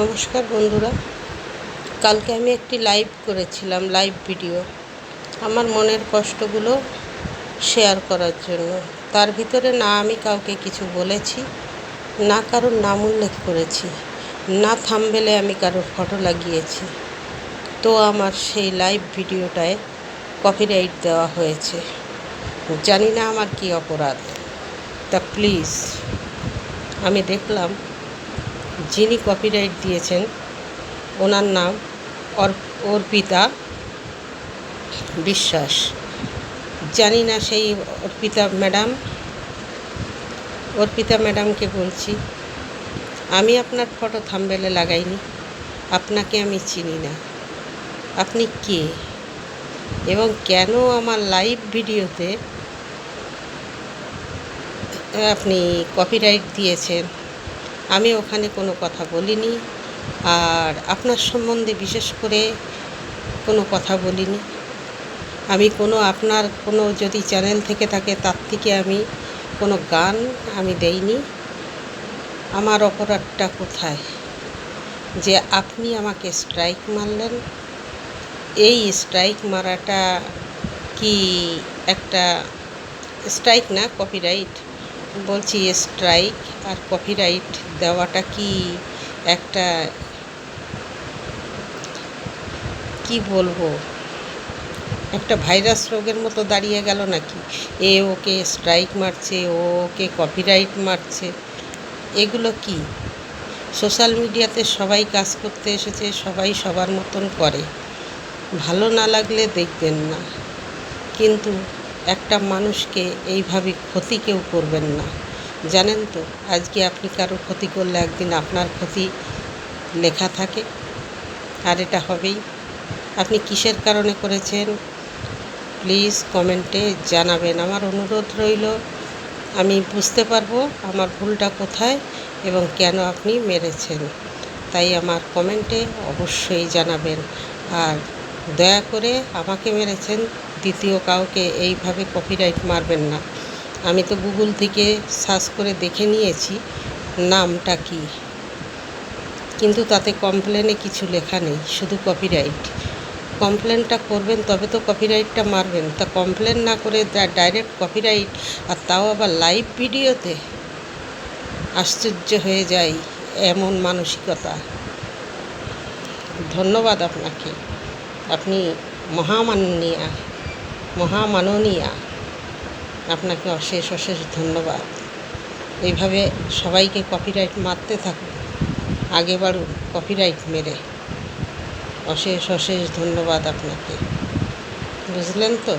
নমস্কার বন্ধুরা। কালকে আমি একটি লাইভ করেছিলাম লাইভ ভিডিও আমার মনের কষ্টগুলো শেয়ার করার জন্য। তার ভিতরে না আমি কাউকে কিছু বলেছি, না কারোর নাম উল্লেখ করেছি, না থামবেলে আমি কারোর ফটো লাগিয়েছি। তো আমার সেই লাইভ ভিডিওটায় কপিরাইট দেওয়া হয়েছে। জানি না আমার কি অপরাধ। তা প্লিজ আমি দেখলাম যিনি কপিরাইট দিয়েছেন, ওনার নাম অর্পিতা বিশ্বাস। জানি না সেই অর্পিতা ম্যাডাম। অর্পিতা ম্যাডামকে বলছি, আমি আপনার ফটো থাম্বেলে লাগাইনি। আপনাকে আমি চিনি না। আপনি কে? এবং কেন আমার লাইভ ভিডিওতে আপনি কপিরাইট দিয়েছেন? আমি ওখানে কোনো কথা বলিনি আর আপনার সম্বন্ধে বিশেষ করে কোনো কথা বলিনি। আমি কোনো আপনার কোনো যদি চ্যানেল থেকে থাকে তার থেকে আমি কোনো গান আমি দেইনি। আমার অপরাধটা কোথায় যে আপনি আমাকে স্ট্রাইক মারলেন। এই স্ট্রাইক মারাটা কি একটা স্ট্রাইক না কপিরাইট বলছি স্ট্রাইক আর কপিরাইট দেওয়াটা কি একটা কি বলব? একটা ভাইরাস রোগের মতো দাঁড়িয়ে গেল নাকি? এ ওকে স্ট্রাইক মারছে, ও ওকে কপিরাইট মারছে, এগুলো কি? সোশ্যাল মিডিয়াতে সবাই কাজ করতে এসেছে, সবাই সবার মতন করে। ভালো না লাগলে দেখবেন না। কিন্তু একটা মানুষকে এইভাবে ক্ষতি কেউ করবেন না। জানেন তো, আজকে আপনি কারও ক্ষতি করলে একদিন আপনার ক্ষতি লেখা থাকে। আর এটা হবেই। আপনি কিসের কারণে করেছেন? প্লিজ কমেন্টে জানাবেন। আমার অনুরোধ রইল, আমি বুঝতে পারব আমার ভুলটা কোথায় এবং কেন আপনি মেরেছেন। তাই আমার কমেন্টে অবশ্যই জানাবেন। আর দয়া করে আমাকে মেরেছেন দ্বিতীয় কাউকে এইভাবে কপিরাইট মারবেন না। আমি তো গুগল থেকে সার্চ করে দেখে নিয়েছি, নামটা কি? কিন্তু তাতে কমপ্লেনে কিছু লেখা নেই, শুধু কপিরাইট কমপ্লেনটা করবেন, তবে তো কপিরাইটটা মারবেন। তা কমপ্লেন না করে ডাইরেক্ট কপিরাইট আর তাও আবার লাইভ ভিডিওতে আশ্চর্য হয়ে যায় এমন মানসিকতা। ধন্যবাদ আপনাকে। আপনি মহামান্যিয়া মহামাননীয়া। আপনাকে অশেষ অশেষ ধন্যবাদ। এইভাবে সবাইকে কপিরাইট মারতে থাকুন। আগে বাড়ুন কপিরাইট মেরে। অশেষ অশেষ ধন্যবাদ আপনাকে। বুঝলেন তো?